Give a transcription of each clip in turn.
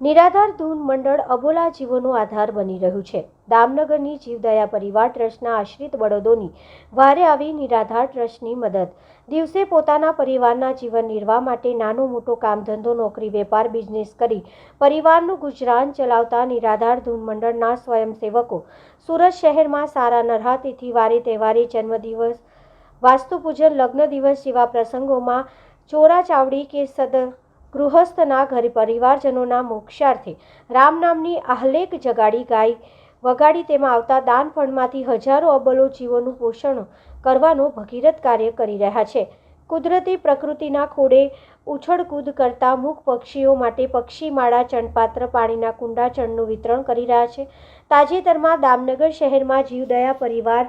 નિરાધાર ધૂન મંડળ અબોલા જીવોનો આધાર બની રહ્યું છે. દામનગરની જીવદયા પરિવાર ટ્રસ્ટના આશ્રિત બળદોની વારે આવી નિરાધાર ટ્રસ્ટની મદદ. દિવસે પોતાના પરિવારના જીવન નિર્વાહ માટે નાનો મોટો કામ ધંધો નોકરી, વેપાર, બિઝનેસ કરી પરિવારનું ગુજરાન ચલાવતા નિરાધાર ધૂન મંડળના સ્વયંસેવકો સુરત શહેરમાં સારા નરહા તિથિ વારે તહેવારે જન્મદિવસ, વાસ્તુપૂજન, લગ્ન દિવસ જેવા પ્રસંગોમાં ચોરા, ચાવડી કે સદ ગૃહસ્થના ઘર પરિવારજનોના મોક્ષાર્થે રામ નામની આહલેક જગાડી ગાય, વગાડી તેમાં આવતા દાન હજારો અબલો જીવોનું પોષણ કરવાનું ભગીરથ કાર્ય કરી રહ્યા છે. કુદરતી પ્રકૃતિના ખોડે ઉછળકૂદ કરતા મૂક પક્ષીઓ માટે પક્ષીમાળા ચણપાત્ર પાણીના કુંડા, ચણનું વિતરણ કરી રહ્યા છે. તાજેતરમાં દામનગર શહેરમાં જીવદયા પરિવાર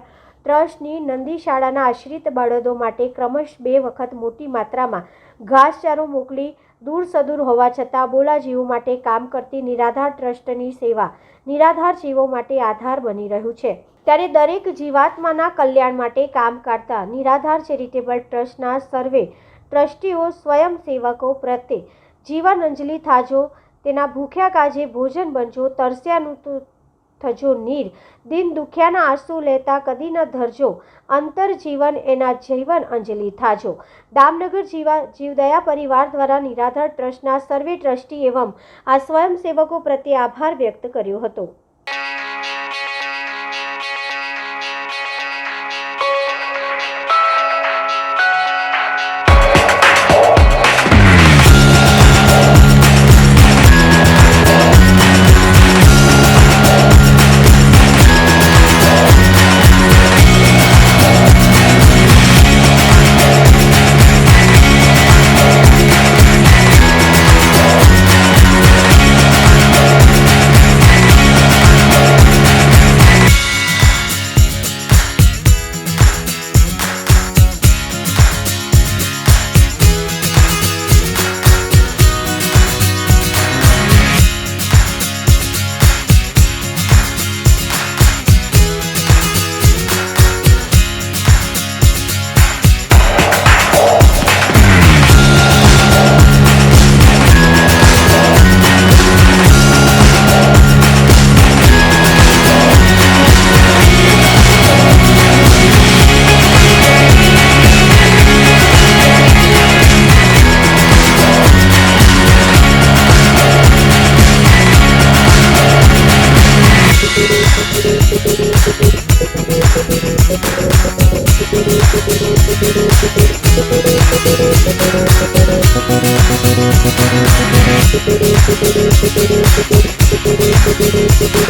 ટ્રસ્ટની નંદી શાળાના આશ્રિત બળદો માટે ક્રમશ બે વખત મોટી માત્રામાં ઘાસચારો મોકલી દૂર સદૂર હોવા છતાં બોલા જીવો માટે કામ કરતી નિરાધાર ટ્રસ્ટની સેવા નિરાધાર જીવો માટે આધાર બની રહ્યું છે. ત્યારે દરેક જીવાત્માના કલ્યાણ માટે કામ કરતા નિરાધાર ચેરિટેબલ ટ્રસ્ટના સર્વે ટ્રસ્ટીઓ સ્વયંસેવકો પ્રત્યે જીવન અંજલિ થાજો, તેના ભૂખ્યા કાજે ભોજન બનજો તરસ્યાનું થજો નીર. દિન દુખ્યાના આંસુ લેતા કદી ન ધરજો. અંતર જીવન એના જીવન અંજલિ થાજો. દામનગર જીવા, જીવદયા પરિવાર દ્વારા નિરાધાર ટ્રસ્ટના સર્વે ટ્રસ્ટી એવમ આ સ્વયંસેવકો પ્રત્યે આભાર વ્યક્ત કર્યો હતો. Thank you.